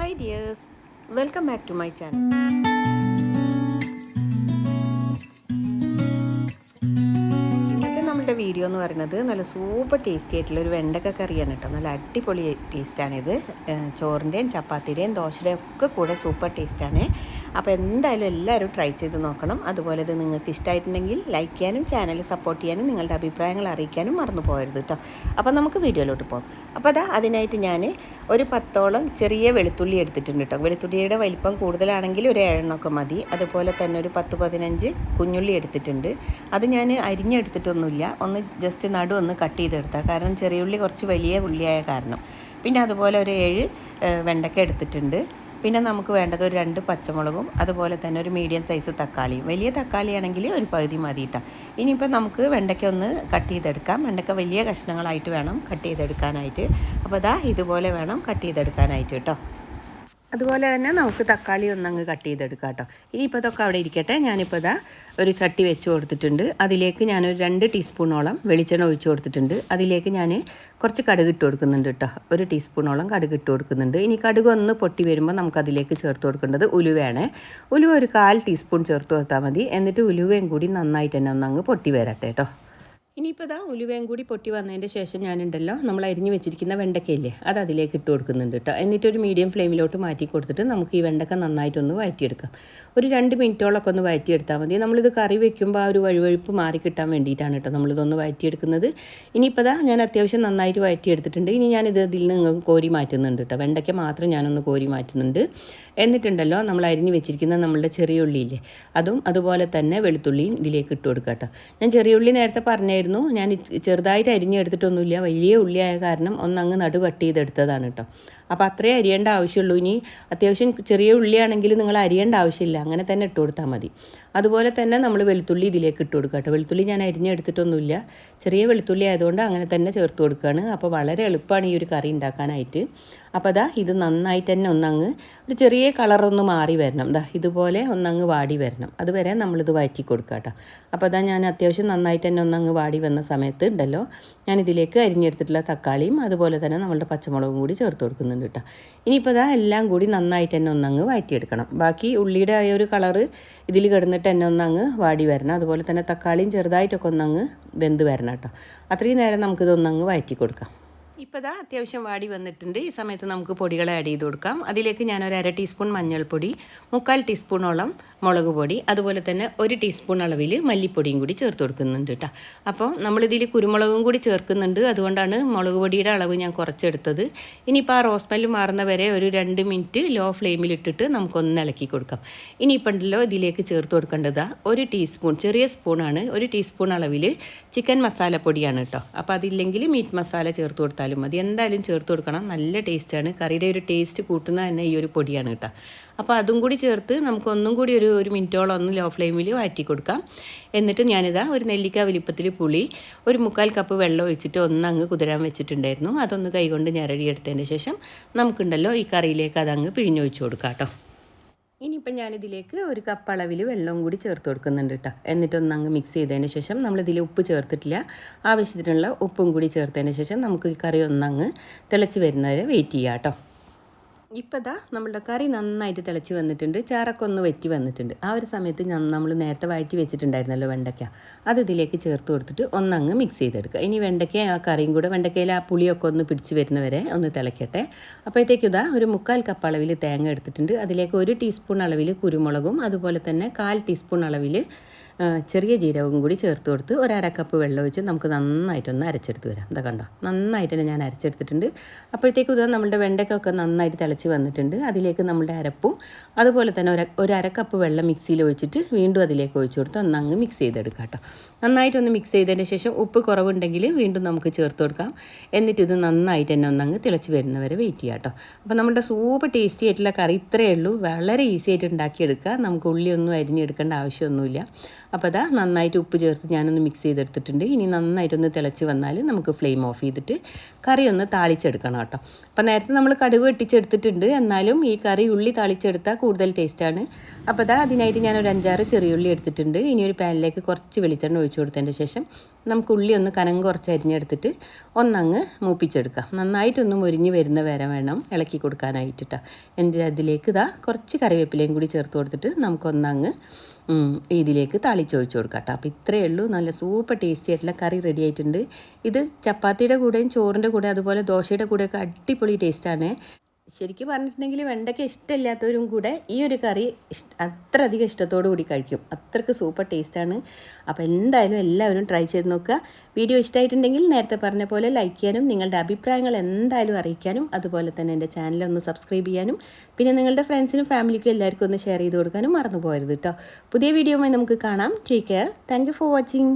Hi dears welcome back to my channel ഇന്നത്തെ നമ്മളുടെ video എന്ന് പറയുന്നത് നല്ല സൂപ്പർ ടേസ്റ്റി ആയിട്ടുള്ള ഒരു വെണ്ടക്ക കറിയാണ് കേട്ടോ. നല്ല അടിപൊളി ടേസ്റ്റാണിത് ചോറിന്റെയും ചപ്പാത്തിയുടെയും ദോശയുടെയും ഒക്കെ കൂടെ സൂപ്പർ ടേസ്റ്റാണ് അപ്പോൾ എന്തായാലും എല്ലാവരും ട്രൈ ചെയ്ത് നോക്കണം. അതുപോലെ ഇത് നിങ്ങൾക്ക് ഇഷ്ടമായിട്ടുണ്ടെങ്കിൽ ലൈക്ക് ചെയ്യാനും ചാനൽ സപ്പോർട്ട് ചെയ്യാനും നിങ്ങളുടെ അഭിപ്രായങ്ങൾ അറിയിക്കാനും മറന്നു പോകരുത് കേട്ടോ. അപ്പോൾ നമുക്ക് വീഡിയോയിലോട്ട് പോകാം. അപ്പോൾ അതാ അതിനായിട്ട് ഞാൻ ഒരു പത്തോളം ചെറിയ വെളുത്തുള്ളി എടുത്തിട്ടുണ്ട് കേട്ടോ. വെളുത്തുള്ളിയുടെ വലിപ്പം കൂടുതലാണെങ്കിൽ ഒരു ഏഴെണ്ണമൊക്കെ മതി. അതുപോലെ തന്നെ ഒരു പത്ത് പതിനഞ്ച് കുഞ്ഞുള്ളി എടുത്തിട്ടുണ്ട്. അത് ഞാൻ അരിഞ്ഞെടുത്തിട്ടൊന്നുമില്ല. ഒന്ന് ജസ്റ്റ് നടു ഒന്ന് കട്ട് ചെയ്തെടുത്താൽ കാരണം ചെറിയ ഉള്ളി കുറച്ച് വലിയ ഉള്ളിയായ കാരണം. പിന്നെ അതുപോലെ ഒരു ഏഴ് വെണ്ടക്ക എടുത്തിട്ടുണ്ട്. പിന്നെ നമുക്ക് വേണ്ടത് ഒരു രണ്ട് പച്ചമുളകും അതുപോലെ തന്നെ ഒരു മീഡിയം സൈസ് തക്കാളിയും. വലിയ തക്കാളിയാണെങ്കിൽ ഒരു പകുതി മതി കേട്ടോ ഇനിയിപ്പോൾ നമുക്ക് വെണ്ടയ്ക്ക ഒന്ന് കട്ട് ചെയ്തെടുക്കാം. വെണ്ടയ്ക്ക വലിയ കഷ്ണങ്ങളായിട്ട് വേണം കട്ട് ചെയ്തെടുക്കാനായിട്ട്. അപ്പോൾ ഇതാ ഇതുപോലെ വേണം കട്ട് ചെയ്തെടുക്കാനായിട്ട് കേട്ടോ അതുപോലെ തന്നെ നമുക്ക് തക്കാളി ഒന്നങ്ങ് കട്ട് ചെയ്തെടുക്കാം കേട്ടോ. ഇനിയിപ്പോൾ ഇതൊക്കെ അവിടെ ഇരിക്കട്ടെ. ഞാനിപ്പോൾ ഇതാ ഒരു ചട്ടി വെച്ച് കൊടുത്തിട്ടുണ്ട്. അതിലേക്ക് ഞാനൊരു രണ്ട് ടീസ്പൂണോളം വെളിച്ചെണ്ണ ഒഴിച്ച് കൊടുത്തിട്ടുണ്ട്. അതിലേക്ക് ഞാൻ കുറച്ച് കടുക് ഇട്ട് കൊടുക്കുന്നുണ്ട് കേട്ടോ. ഒരു ടീസ്പൂണോളം കടുക് ഇട്ട് കൊടുക്കുന്നുണ്ട്. ഇനി കടുക് ഒന്ന് പൊട്ടി വരുമ്പോൾ നമുക്കതിലേക്ക് ചേർത്ത് കൊടുക്കേണ്ടത് ഉലുവയാണ് ഉലുവ ഒരു കാൽ ടീസ്പൂൺ ചേർത്ത് കൊടുത്താൽ മതി. എന്നിട്ട് ഉലുവയും കൂടി നന്നായിട്ട് തന്നെ ഒന്നങ്ങ് പൊട്ടി വരട്ടെ കേട്ടോ. ഇനിയിപ്പോൾ ഇതാ ഉലുവയും കൂടി പൊട്ടി വന്നതിന്റെ ശേഷം ഞാനുണ്ടല്ലോ നമ്മൾ അരിഞ്ഞു വെച്ചിരിക്കുന്ന വെണ്ടക്കയില്ലേ അത് അതിലേക്ക് ഇട്ട് കൊടുക്കുന്നുണ്ട് കേട്ടോ. എന്നിട്ട് ഒരു മീഡിയം ഫ്ലെയിമിലോട്ട് മാറ്റി കൊടുത്തിട്ട് നമുക്ക് ഈ വെണ്ടക്ക നന്നായിട്ടൊന്ന് വഴറ്റിയെടുക്കാം. ഒരു രണ്ട് മിനിറ്റോളൊക്കെ ഒന്ന് വഴറ്റിയെടുത്താൽ മതി. നമ്മളിത് കറി വെക്കുമ്പോൾ ആ ഒരു വഴുവഴുപ്പ് മാറി കിട്ടാൻ വേണ്ടിയിട്ടാണ് കേട്ടോ നമ്മളിതൊന്ന് വഴറ്റിയെടുക്കുന്നത്. ഇനിയിപ്പോൾ ഇതാ ഞാൻ അത്യാവശ്യം നന്നായിട്ട് വഴറ്റിയെടുത്തിട്ടുണ്ട്. ഇനി ഞാനിത് ഇതിൽ നിന്ന് കോരി മാറ്റുന്നുണ്ട് കേട്ടോ. വെണ്ടയ്ക്ക മാത്രം ഞാനൊന്ന് കോരി മാറ്റുന്നുണ്ട്. എന്നിട്ടുണ്ടല്ലോ നമ്മൾ അരിഞ്ഞു വെച്ചിരിക്കുന്ന നമ്മളുടെ ചെറിയ ഉള്ളിയില്ലേ അതും അതുപോലെ തന്നെ വെളുത്തുള്ളിയും ഇതിലേക്ക് ഇട്ട് കൊടുക്കാം കേട്ടോ. ഞാൻ ചെറിയ ഉള്ളി നേരത്തെ പറഞ്ഞായിരുന്നു. ഞാൻ ഇത് ചെറുതായിട്ട് അരിഞ്ഞെടുത്തിട്ടൊന്നുമില്ല. വലിയ ഉള്ളിയായ കാരണം ഒന്നങ്ങ് നടു കട്ട് ചെയ്തെടുത്തതാണ് കേട്ടോ. അപ്പോൾ അത്രേ അരിയേണ്ട ആവശ്യമുള്ളൂ. ഇനി അത്യാവശ്യം ചെറിയ ഉള്ളിയാണെങ്കിൽ നിങ്ങൾ അരിയേണ്ട ആവശ്യമില്ല. അങ്ങനെ തന്നെ ഇട്ട് കൊടുത്താൽ മതി. അതുപോലെ തന്നെ നമ്മൾ വെളുത്തുള്ളി ഇതിലേക്ക് ഇട്ട് കൊടുക്കുക കേട്ടോ. വെളുത്തുള്ളി ഞാൻ അരിഞ്ഞെടുത്തിട്ടൊന്നുമില്ല. ചെറിയ വെളുത്തുള്ളി ആയതുകൊണ്ട് അങ്ങനെ തന്നെ ചേർത്ത് കൊടുക്കുകയാണ്. അപ്പോൾ വളരെ എളുപ്പമാണ് ഈ ഒരു കറി ഉണ്ടാക്കാനായിട്ട്. അപ്പോൾ അതാ ഇത് നന്നായിട്ട് തന്നെ ഒന്നങ്ങ് ഒരു ചെറിയ കളറൊന്ന് മാറി വരണം. ദാ ഇതുപോലെ ഒന്നങ്ങ് വാടി വരണം. അതുവരെ നമ്മളിത് വഴറ്റി കൊടുക്കുക കേട്ടോ. അപ്പോൾ അതാ ഞാൻ അത്യാവശ്യം നന്നായിട്ട് തന്നെ ഒന്നങ്ങ് വാടി വന്ന സമയത്ത് ഉണ്ടല്ലോ. ഞാൻ ഇതിലേക്ക് അരിഞ്ഞെടുത്തിട്ടുള്ള തക്കാളിയും അതുപോലെ തന്നെ നമ്മളുടെ പച്ചമുളകും കൂടി ചേർത്ത് കൊടുക്കുന്നുണ്ട് കേട്ടോ. ഇനിയിപ്പോൾ ഇതാ എല്ലാം കൂടി നന്നായിട്ട് തന്നെ ഒന്നങ്ങ് വാറ്റിയെടുക്കണം ബാക്കി ഉള്ളിയുടെ ആ ഒരു കളറ് ഇതിൽ കിടന്നിട്ട് തന്നെ ഒന്നങ്ങ് വാടി വരണം. അതുപോലെ തന്നെ തക്കാളിയും ചെറുതായിട്ടൊക്കെ ഒന്നങ്ങ് വെന്ത് വരണം കേട്ടോ. അത്രയും നേരം നമുക്കിതൊന്നങ്ങ് വഴറ്റി കൊടുക്കാം. ഇപ്പോൾ ഇതാ അത്യാവശ്യം വാടി വന്നിട്ടുണ്ട്. ഈ സമയത്ത് നമുക്ക് പൊടികൾ ആഡ് ചെയ്ത് കൊടുക്കാം. അതിലേക്ക് ഞാൻ ഒരു അര ടീസ്പൂൺ മഞ്ഞൾപ്പൊടി മുക്കാൽ ടീസ്പൂണോളം മുളക് പൊടി അതുപോലെ തന്നെ ഒരു ടീസ്പൂൺ അളവിൽ മല്ലിപ്പൊടിയും കൂടി ചേർത്ത് കൊടുക്കുന്നുണ്ട് കേട്ടോ അപ്പോൾ നമ്മളിതിൽ കുരുമുളകും കൂടി ചേർക്കുന്നുണ്ട്. അതുകൊണ്ടാണ് മുളക് പൊടിയുടെ അളവ് ഞാൻ കുറച്ചെടുത്തത്. ഇനിയിപ്പോൾ ആ റോസ് മെല്ല് മാറുന്ന വരെ ഒരു രണ്ട് മിനിറ്റ് ലോ ഫ്ലെയിമിലിട്ടിട്ട് നമുക്കൊന്ന് ഇളക്കി കൊടുക്കാം. ഇനിയിപ്പോൾ ഉണ്ടല്ലോ ഇതിലേക്ക് ചേർത്ത് കൊടുക്കേണ്ടതാ ഒരു ടീസ്പൂൺ ചെറിയ സ്പൂണാണ് ഒരു ടീസ്പൂൺ അളവിൽ ചിക്കൻ മസാലപ്പൊടിയാണ് കേട്ടോ അപ്പോൾ അതില്ലെങ്കിൽ മീറ്റ് മസാല ചേർത്ത് കൊടുത്താലും മതി. എന്തായാലും ചേർത്ത് കൊടുക്കണം. നല്ല ടേസ്റ്റാണ് കറിയുടെ ഒരു ടേസ്റ്റ് കൂട്ടുന്ന തന്നെ ഈ ഒരു പൊടിയാണ് കേട്ടോ. അപ്പോൾ അതും കൂടി ചേർത്ത് നമുക്ക് ഒന്നും കൂടി ഒരു ഒരു മിനിറ്റോളം ഒന്ന് ലോ ഫ്ലെയിമിൽ വാറ്റി കൊടുക്കാം. എന്നിട്ട് ഞാനിതാ ഒരു നെല്ലിക്ക വലിപ്പത്തിൽ പുളി ഒരു മുക്കാൽ കപ്പ് വെള്ളം ഒഴിച്ചിട്ട് ഒന്ന് അങ്ങ് കുതിരാൻ വെച്ചിട്ടുണ്ടായിരുന്നു. അതൊന്ന് കൈകൊണ്ട് ഞരടിയെടുത്തതിന് ശേഷം നമുക്കുണ്ടല്ലോ ഈ കറിയിലേക്ക് അതങ്ങ് പിഴിഞ്ഞൊഴിച്ച് കൊടുക്കാം കേട്ടോ. ഇനിയിപ്പം ഞാനിതിലേക്ക് ഒരു കപ്പ് അളവിൽ വെള്ളവും കൂടി ചേർത്ത് കൊടുക്കുന്നുണ്ട് കേട്ടോ എന്നിട്ടൊന്ന് അങ്ങ് മിക്സ് ചെയ്തതിന് ശേഷം നമ്മളിതിൽ ഉപ്പ് ചേർത്തിട്ടില്ല. ആവശ്യത്തിനുള്ള ഉപ്പും കൂടി ചേർത്തതിന് ശേഷം നമുക്ക് ഈ കറി ഒന്നങ്ങ് തിളച്ച് വരുന്നവരെ വെയിറ്റ് ചെയ്യാം കേട്ടോ ഇപ്പോൾ ദാ നമ്മളുടെ കറി നന്നായിട്ട് തിളച്ച് വന്നിട്ടുണ്ട്. ചാറൊക്കെ ഒന്ന് വെറ്റി വന്നിട്ടുണ്ട്. ആ ഒരു സമയത്ത് നമ്മൾ നേരത്തെ വഴറ്റി വെച്ചിട്ടുണ്ടായിരുന്നല്ലോ വെണ്ടയ്ക്ക. അത് ഇതിലേക്ക് ചേർത്ത് കൊടുത്തിട്ട് ഒന്നങ്ങ് മിക്സ് ചെയ്തെടുക്കുക. ഇനി വെണ്ടയ്ക്ക ആ കറിയും കൂടെ വെണ്ടയ്ക്കയിൽ ആ പുളിയൊക്കെ ഒന്ന് പിടിച്ച് വരുന്നവരെ ഒന്ന് തിളയ്ക്കട്ടെ. അപ്പോഴത്തേക്കും ഇതാ ഒരു മുക്കാൽ കപ്പ് അളവിൽ തേങ്ങ എടുത്തിട്ടുണ്ട്. അതിലേക്ക് ഒരു ടീസ്പൂൺ അളവിൽ കുരുമുളകും അതുപോലെ തന്നെ കാൽ ടീസ്പൂൺ അളവിൽ ചെറിയ ജീരകം കൂടി ചേർത്ത് കൊടുത്ത് ഒരു അര കപ്പ് വെള്ളം ഒഴിച്ച് നമുക്ക് നന്നായിട്ടൊന്ന് അരച്ചെടുത്ത് വരാം. ഇതാ കണ്ടോ? നന്നായിട്ട് തന്നെ ഞാൻ അരച്ചെടുത്തിട്ടുണ്ട്. അപ്പോഴത്തേക്കും ഇതാ നമ്മുടെ വെണ്ടയ്ക്കൊക്കെ നന്നായിട്ട് തിളച്ച് വന്നിട്ടുണ്ട്. അതിലേക്ക് നമ്മുടെ അരപ്പും അതുപോലെ തന്നെ ഒരു ഒരു അര കപ്പ് വെള്ളം മിക്സിയിൽ ഒഴിച്ചിട്ട് വീണ്ടും അതിലേക്ക് ഒഴിച്ചു കൊടുത്ത് ഒന്നങ്ങ് മിക്സ് ചെയ്തെടുക്കാം കേട്ടോ. നന്നായിട്ടൊന്ന് മിക്സ് ചെയ്തതിന് ശേഷം ഉപ്പ് കുറവുണ്ടെങ്കിൽ വീണ്ടും നമുക്ക് ചേർത്ത് കൊടുക്കാം. എന്നിട്ട് ഇത് നന്നായിട്ട് തന്നെ ഒന്നങ്ങ് തിളച്ച് വരുന്നവരെ വെയിറ്റ് ചെയ്യാം കേട്ടോ. അപ്പോൾ നമ്മുടെ സൂപ്പർ ടേസ്റ്റി ആയിട്ടുള്ള കറി ഇത്രയേ ഉള്ളൂ. വളരെ ഈസി ആയിട്ട് ഉണ്ടാക്കിയെടുക്കുക നമുക്ക് ഉള്ളിയൊന്നും അരിഞ്ഞെടുക്കേണ്ട ആവശ്യമൊന്നുമില്ല. അപ്പോൾ അതാ നന്നായിട്ട് ഉപ്പ് ചേർത്ത് ഞാനൊന്ന് മിക്സ് ചെയ്തെടുത്തിട്ടുണ്ട്. ഇനി നന്നായിട്ടൊന്ന് തിളച്ച് വന്നാൽ നമുക്ക് ഫ്ലെയിം ഓഫ് ചെയ്തിട്ട് കറി ഒന്ന് താളിച്ചെടുക്കണം കേട്ടോ. അപ്പോൾ നേരത്തെ നമ്മൾ കടുക് വെട്ടിച്ചെടുത്തിട്ടുണ്ട്. എന്നാലും ഈ കറി ഉള്ളി താളിച്ചെടുത്താൽ കൂടുതൽ ടേസ്റ്റാണ് അപ്പോൾ അതാ അതിനായിട്ട് ഞാൻ ഒരു അഞ്ചാറ് ചെറിയുള്ളി എടുത്തിട്ടുണ്ട്. ഇനി ഒരു പാനിലേക്ക് കുറച്ച് വെളിച്ചെണ്ണ ഒഴിച്ചു കൊടുത്തതിന്റെ ശേഷം നമുക്ക് ഉള്ളി ഒന്ന് കനം കുറച്ച് അരിഞ്ഞെടുത്തിട്ട് ഒന്നങ്ങ് മൂപ്പിച്ചെടുക്കാം. നന്നായിട്ടൊന്ന് മുരിഞ്ഞ് വരുന്ന വരെ വേണം ഇളക്കി കൊടുക്കാനായിട്ട് കേട്ടോ എന്റെ അതിലേക്ക് ഇതാ കുറച്ച് കറിവേപ്പിലയും കൂടി ചേർത്ത് കൊടുത്തിട്ട് നമുക്കൊന്നങ്ങ് ഇതിലേക്ക് തളിച്ചൊഴിച്ച് കൊടുക്കാം കേട്ടോ. അപ്പോൾ ഇത്രയേ ഉള്ളൂ. നല്ല സൂപ്പർ ടേസ്റ്റി ആയിട്ടുള്ള കറി റെഡി ആയിട്ടുണ്ട്. ഇത് ചപ്പാത്തിയുടെ കൂടെയും ചോറിന്റെ കൂടെയും അതുപോലെ ദോശയുടെ കൂടെയൊക്കെ അടിപൊളി ടേസ്റ്റാണ് ശരിക്കും പറഞ്ഞിട്ടുണ്ടെങ്കിൽ വെണ്ടയ്ക്ക ഇഷ്ടമില്ലാത്തവരും കൂടെ ഈ ഒരു കറി ഇഷ്ട അത്ര അധികം ഇഷ്ടത്തോടു കൂടി കഴിക്കും. അത്രയ്ക്ക് സൂപ്പർ ടേസ്റ്റാണ് അപ്പോൾ എന്തായാലും എല്ലാവരും ട്രൈ ചെയ്ത് നോക്കുക. വീഡിയോ ഇഷ്ടമായിട്ടുണ്ടെങ്കിൽ നേരത്തെ പറഞ്ഞ പോലെ ലൈക്ക് ചെയ്യാനും നിങ്ങളുടെ അഭിപ്രായങ്ങൾ എന്തായാലും അറിയിക്കാനും അതുപോലെ തന്നെ എന്റെ ചാനൽ ഒന്ന് സബ്സ്ക്രൈബ് ചെയ്യാനും പിന്നെ നിങ്ങളുടെ ഫ്രണ്ട്സിനും ഫാമിലിക്കും എല്ലാവർക്കും ഒന്ന് ഷെയർ ചെയ്ത് കൊടുക്കാനും മറന്നു പോകരുത് കേട്ടോ പുതിയ വീഡിയോയുമായി നമുക്ക് കാണാം. Take care thank for watching